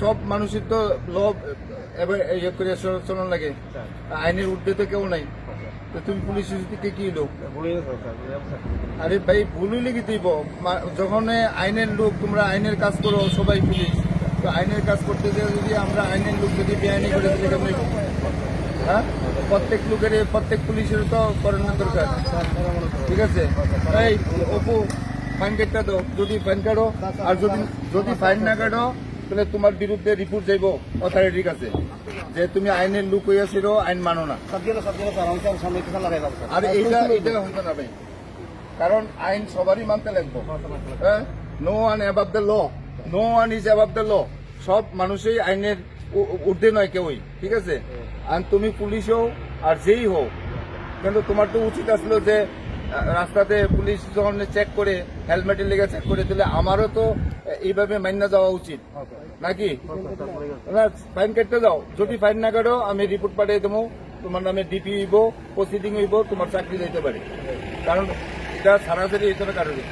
সব মানুষের তো ল এবার ইয়ে করে চলন লাগে। আইনের ঊর্ধ্বে তো কেউ নাই। তো তুমি পুলিশ থেকে কি লোক? আরে ভাই ভুল হইলে দিব যখন আইনের লোক তোমরা আইনের কাজ করো সবাই পুলিশ। তো আইনের কাজ করতে গিয়ে যদি আমরা আইনের লোক যদি বেআইনি করে দিলে হ্যাঁ? প্রত্যেক লোকের প্রত্যেক পুলিশের তো করানোর দরকার। ঠিক আছে? এই অপু ফাইন কার্ডটা দাও। যদি ফাইন কাটো আর যদি যদি ফাইন না কাটো তাহলে তোমার বিরুদ্ধে রিপোর্ট যাইব। অথরিটির কাছে যে তুমি আইনের লোক হইয়াছিল আইন মানো না। আর এইটা এইটা হইতে না ভাই কারণ আইন সবারই মানতে লাগবে। হ্যাঁ? No one above the law no one is above the law সব মানুষই আইনের উ- উ- ঊর্ধ্বে নয় কেউই। ঠিক আছে? আর তুমি পুলিশ হও আর যেই হোক। কিন্তু তোমার তো উচিত আসলো যে রাস্তাতে পুলিশ যখন চেক করে হেলমেটের লেগে চেক করে দিলে আমারও তো এইভাবে মান্য যাওয়া উচিত। নাকি? না, ফাইন কাটতে যাও যদি ফাইন না কাটো আমি রিপোর্ট পাঠিয়ে দেবো। তোমার নামে ডিপি হইব প্রসিডিং হইব তোমার চাকরি দিতে পারে। কারণ এটা সারাসারি এটা কারণে।